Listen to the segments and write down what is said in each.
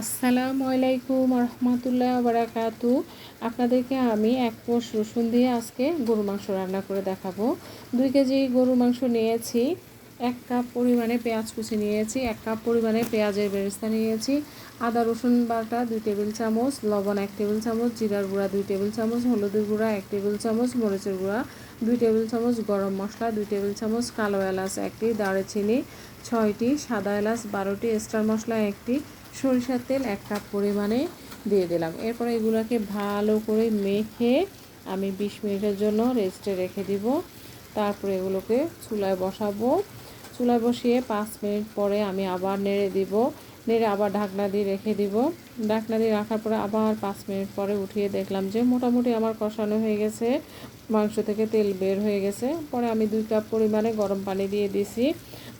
আসসালামু আলাইকুম রহমতুল্লাহ বারাকাতু আপনাদেরকে আমি এক কোষ রসুন দিয়ে আজকে গরু মাংস রান্না করে দেখাবো। দুই কেজি গরু মাংস নিয়েছি। এক কাপ পরিমাণে পেঁয়াজ কুচি নিয়েছি, এক কাপ পরিমাণে পেঁয়াজের বেরেস্তা নিয়েছি, আদা, রসুন বাটা দুই টেবিল চামচ, লবণ এক টেবিল চামচ, জিরার গুঁড়া দুই টেবিল চামচ, হলুদের গুঁড়া এক টেবিল চামচ, মরিচের গুঁড়া দুই টেবিল চামচ, গরম মশলা দুই টেবিল চামচ, কালো এলাচ একটি, দারুচিনি ছয়টি, সাদা এলাচ বারোটি স্টার মশলা একটি, সরিষার তেল এক কাপ পরিমাণে দিয়ে দিলাম। এরপরে এগুলোকে ভালো করে মেখে আমি বিশ মিনিটের জন্য রেস্টে রেখে দিব। তারপরে এগুলোকে চুলায় বসাবো। চুলায় বসিয়ে পাঁচ মিনিট পরে আমি আবার নেড়ে দিব। নেড়ে আবার ঢাকনা দিয়ে রেখে দিব। ঢাকনা দিয়ে রাখার পরে আবার পাঁচ মিনিট পরে উঠিয়ে দেখলাম যে মোটামুটি আমার কষানো হয়ে গেছে। মাংস থেকে তেল বের হয়ে গেছে। পরে আমি দুই কাপ পরিমাণে গরম পানি দিয়ে দিছি।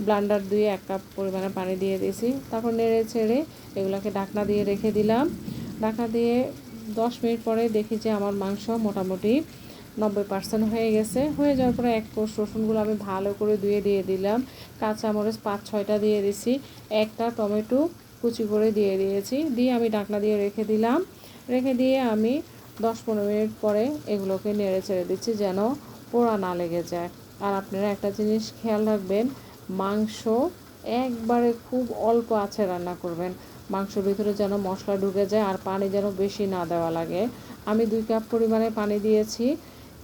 ব্লান্ডার দুই এক কাপ পরিমাণে পানি দিয়ে দিছি। তারপর নেড়ে ছেড়ে এগুলোকে ঢাকনা দিয়ে রেখে দিলাম। ঢাকনা দিয়ে দশ মিনিট পরে দেখি যে আমার মাংস মোটামুটি নব্বই পার্সেন্ট হয়ে গেছে। হয়ে যাওয়ার পরে এক কোষ রসুনগুলো আমি ভালো করে ধুয়ে দিয়ে দিলাম। কাঁচামরিচ পাঁচ ছয়টা দিয়ে দিছি। একটা টমেটো কুচি করে দিয়ে দিয়েছি। দিয়ে আমি ডাকনা দিয়ে রেখে দিলাম। রেখে দিয়ে আমি দশ পনেরো মিনিট পরে এগুলোকে নেড়ে ছেড়ে দিচ্ছি যেন পোড়া না লেগে যায়। আর আপনারা একটা জিনিস খেয়াল রাখবেন, মাংস একবারে খুব অল্প আছে রান্না করবেন। মাংসের ভিতরে যেন মশলা ঢুকে যায় আর পানি যেন বেশি না দেওয়া লাগে। আমি দুই কাপ পরিমাণে পানি দিয়েছি।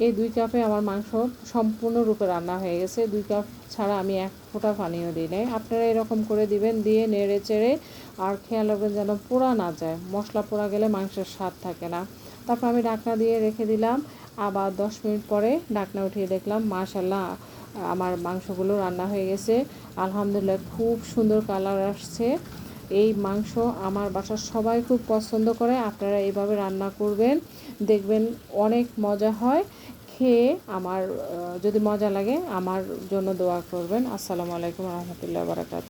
এই দুই কাপে আমার মাংস সম্পূর্ণরূপে রান্না হয়ে গেছে। দুই কাপ ছাড়া আমি এক ফোঁটা পানিও দিই নাই। আপনারা এরকম করে দিবেন, দিয়ে নেড়ে চেড়ে আর খেয়াল রাখবেন যেন পোড়া না যায়। মশলা পোড়া গেলে মাংসের স্বাদ থাকে না। তারপর আমি ডাকনা দিয়ে রেখে দিলাম। আবার দশ মিনিট পরে ডাকনা উঠিয়ে দেখলাম মাশাল্লাহ আমার মাংসগুলো রান্না হয়ে গেছে। আলহামদুলিল্লাহ, খুব সুন্দর কালার আসছে। এই মাংস আমার বাসার সবাই খুব পছন্দ করে। আপনারা এইভাবে রান্না করবেন, দেখবেন অনেক মজা হয়। খেয়ে আমার যদি মজা লাগে, আমার জন্য দোয়া করবেন। আসসালামু আলাইকুম রহমতুল্লাহ বারাকাত